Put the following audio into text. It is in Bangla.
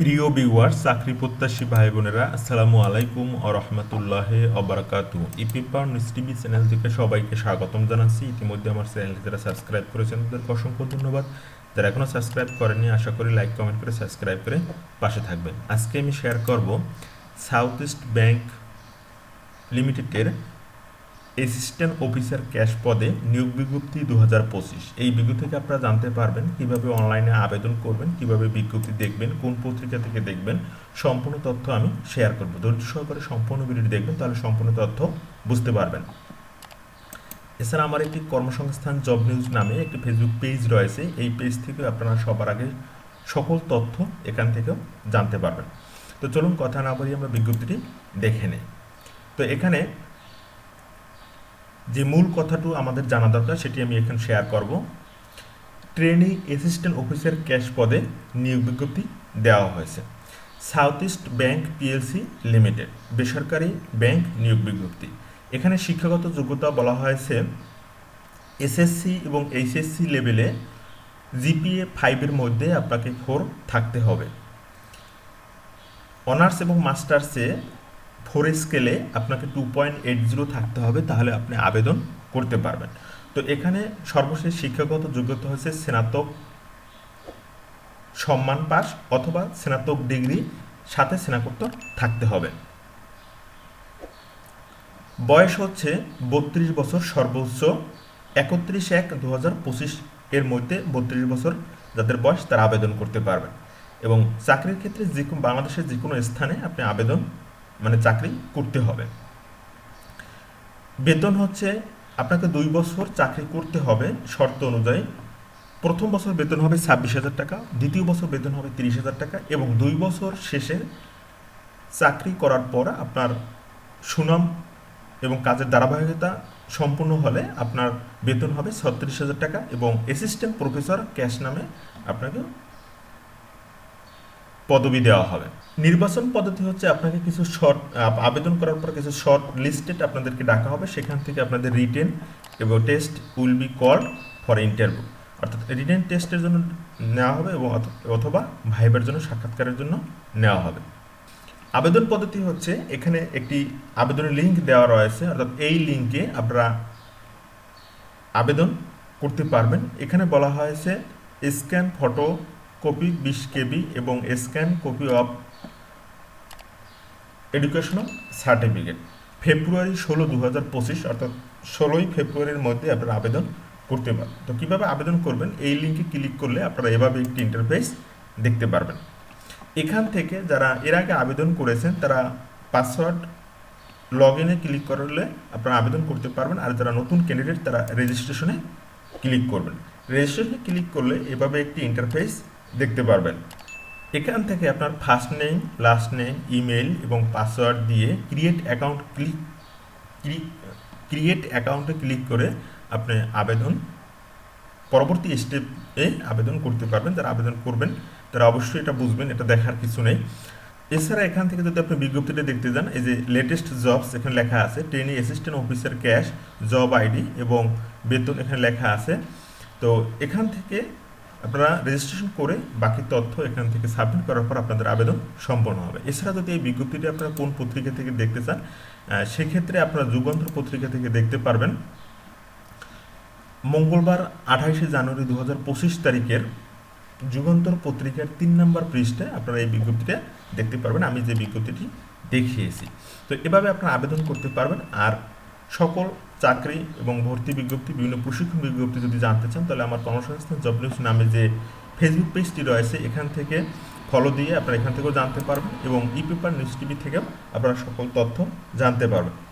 প্রিয় ভিউয়ার্স চাকরি প্রত্যাশী ভাই বোনেরা, আসসালামু আলাইকুম ও রহমতুল্লাহ অবরাকাতু ইপিপার নিউজ টিভি চ্যানেল থেকে সবাইকে স্বাগতম জানাচ্ছি। ইতিমধ্যে আমার চ্যানেল যারা সাবস্ক্রাইব করেছেন, তাদেরকে অসংখ্য ধন্যবাদ। যারা এখনও সাবস্ক্রাইব করেনি আশা করি লাইক কমেন্ট করে সাবস্ক্রাইব করে পাশে থাকবেন। আজকে আমি শেয়ার করব সাউথ ইস্ট ব্যাংক লিমিটেডের অ্যাসিস্ট্যান্ট অফিসার ক্যাশ পদে নিয়োগ বিজ্ঞপ্তি দু হাজার পঁচিশ। এই বিজ্ঞপ্তি থেকে আপনারা জানতে পারবেন কীভাবে অনলাইনে আবেদন করবেন, কীভাবে বিজ্ঞপ্তি দেখবেন, কোন পত্রিকা থেকে দেখবেন, সম্পূর্ণ তথ্য আমি শেয়ার করব। ধৈর্য সহকারে সম্পূর্ণ ভিডিওটি দেখবেন, তাহলে সম্পূর্ণ তথ্য বুঝতে পারবেন। এছাড়া আমার একটি কর্মসংস্থান জব নিউজ নামে একটি ফেসবুক পেজ রয়েছে। এই পেজ থেকে আপনারা সবার আগে সকল তথ্য এখান থেকেও জানতে পারবেন। তো চলুন কথা না বলি আমরা বিজ্ঞপ্তিটি দেখে নেই। তো এখানে যে মূল কথাটু আমাদের জানা দরকার, সেটি আমি এখানে শেয়ার করব। ট্রেনিং অ্যাসিস্ট্যান্ট অফিসার ক্যাশ পদে নিয়োগ বিজ্ঞপ্তি দেওয়া হয়েছে। South east bank PLC limited বেসরকারি ব্যাংক নিয়োগ বিজ্ঞপ্তি। এখানে শিক্ষাগত যোগ্যতা বলা হয়েছে এসএসসি এবং এইচএসসি লেভেলে জিপিএ ফাইভের মধ্যে আপনাকে ফোর থাকতে হবে। অনার্স এবং মাস্টার্সে ফোর স্কেলে আপনাকে টু পয়েন্ট এইট জিরো থাকতে হবে, তাহলে আপনি আবেদন করতে পারবেন। তো এখানে সর্বশেষ শিক্ষাগত যোগ্যতা হচ্ছে স্নাতক সম্মান পাস অথবা স্নাতক ডিগ্রি, সাথে স্নাতকোত্তর থাকতে হবে। বয়স হচ্ছে বত্রিশ বছর সর্বোচ্চ, একত্রিশ এক দু এর মধ্যে বত্রিশ বছর যাদের বয়স তারা আবেদন করতে পারবেন। এবং চাকরির ক্ষেত্রে যে বাংলাদেশের যে কোনো স্থানে আপনি আবেদন মানে চাকরি করতে হবে। বেতন হচ্ছে আপনাকে দুই বছর চাকরি করতে হবে শর্ত অনুযায়ী। প্রথম বছর বেতন হবে ছাব্বিশ হাজার টাকা, দ্বিতীয় বছর বেতন হবে তিরিশ হাজার টাকা এবং দুই বছর শেষে চাকরি করার পর আপনার সুনাম এবং কাজের ধারাবাহিকতা সম্পূর্ণ হলে আপনার বেতন হবে ছত্রিশ হাজার টাকা এবং অ্যাসিস্ট্যান্ট প্রফেসর ক্যাশ নামে আপনাকে পদবি দেওয়া হবে। নির্বাচন পদ্ধতি হচ্ছে আপনাকে কিছু শর্ট আবেদন করার পর কিছু শর্ট লিস্টেড আপনাদেরকে ডাকা হবে। সেখান থেকে আপনাদের রিটেন এবং test will be called for interview অর্থাৎ রিটেন টেস্টের জন্য নেওয়া হবে এবং অথবা ভাইবার জন্য, সাক্ষাৎকারের জন্য নেওয়া হবে। আবেদন পদ্ধতি হচ্ছে এখানে একটি আবেদনের লিঙ্ক দেওয়া রয়েছে। অর্থাৎ এই লিঙ্কে আপনারা আবেদন করতে পারবেন। এখানে বলা হয়েছে স্ক্যান ফটো কপি বিশ কেবি এবং scan copy of educational certificate. February ষোলো দু হাজার পঁচিশ, অর্থাৎ ষোলোই ফেব্রুয়ারির মধ্যে আপনারা আবেদন করতে পারবেন। তো কীভাবে আবেদন করবেন? এই লিঙ্কে ক্লিক করলে আপনারা এভাবে একটি ইন্টারফেস দেখতে পারবেন। এখান থেকে যারা এর আগে আবেদন করেছেন, তারা পাসওয়ার্ড লগ ইনে ক্লিক করলে আপনারা আবেদন করতে পারবেন। আর যারা নতুন ক্যান্ডিডেট তারা রেজিস্ট্রেশনে ক্লিক করবেন। রেজিস্ট্রেশনে ক্লিক করলে এভাবে একটি ইন্টারফেস দেখতে পারবেন। এখান থেকে আপনার first name last name email এবং পাসওয়ার্ড দিয়ে ক্রিয়েট অ্যাকাউন্ট ক্লিক ক্রিয়েট অ্যাকাউন্টে ক্লিক করে আপনি আবেদন, পরবর্তী স্টেপে আবেদন করতে পারবেন। যারা আবেদন করবেন, তারা অবশ্যই এটা বুঝবেন, এটা দেখার কিছু নেই। এছাড়া এখান থেকে যদি আপনি বিজ্ঞপ্তিটা দেখতে যান, এই যে লেটেস্ট জবস এখানে লেখা আছে training assistant officer cash job ID এবং বেতন এখানে লেখা আছে। তো এখান থেকে আপনারা রেজিস্ট্রেশন করে বাকি তথ্য এখান থেকে সাবমিট করার পর আপনাদের আবেদন সম্পন্ন হবে। এছাড়া যদি এই বিজ্ঞপ্তিটি আপনারা কোন পত্রিকা থেকে দেখতে চান সেক্ষেত্রে আপনারা যুগান্তর পত্রিকা থেকে দেখতে পারবেন। মঙ্গলবার আঠাইশে জানুয়ারি দু হাজার পঁচিশ তারিখের যুগান্তর পত্রিকার তিন নম্বর পৃষ্ঠায় আপনারা এই বিজ্ঞপ্তিটা দেখতে পারবেন। আমি যে বিজ্ঞপ্তিটি দেখিয়েছি। তো এভাবে আপনারা আবেদন করতে পারবেন। আর সকল চাকরি এবং ভর্তি বিজ্ঞপ্তি, বিভিন্ন প্রশিক্ষণ বিজ্ঞপ্তি যদি জানতে চান, তাহলে আমার কর্মসংস্থান জব নিউজ নামে যে ফেসবুক পেজটি রয়েছে, এখান থেকে ফলো দিয়ে আপনারা এখান থেকেও জানতে পারবেন এবং ই পেপার নিউজ টিভি থেকেও আপনারা সকল তথ্য জানতে পারবেন।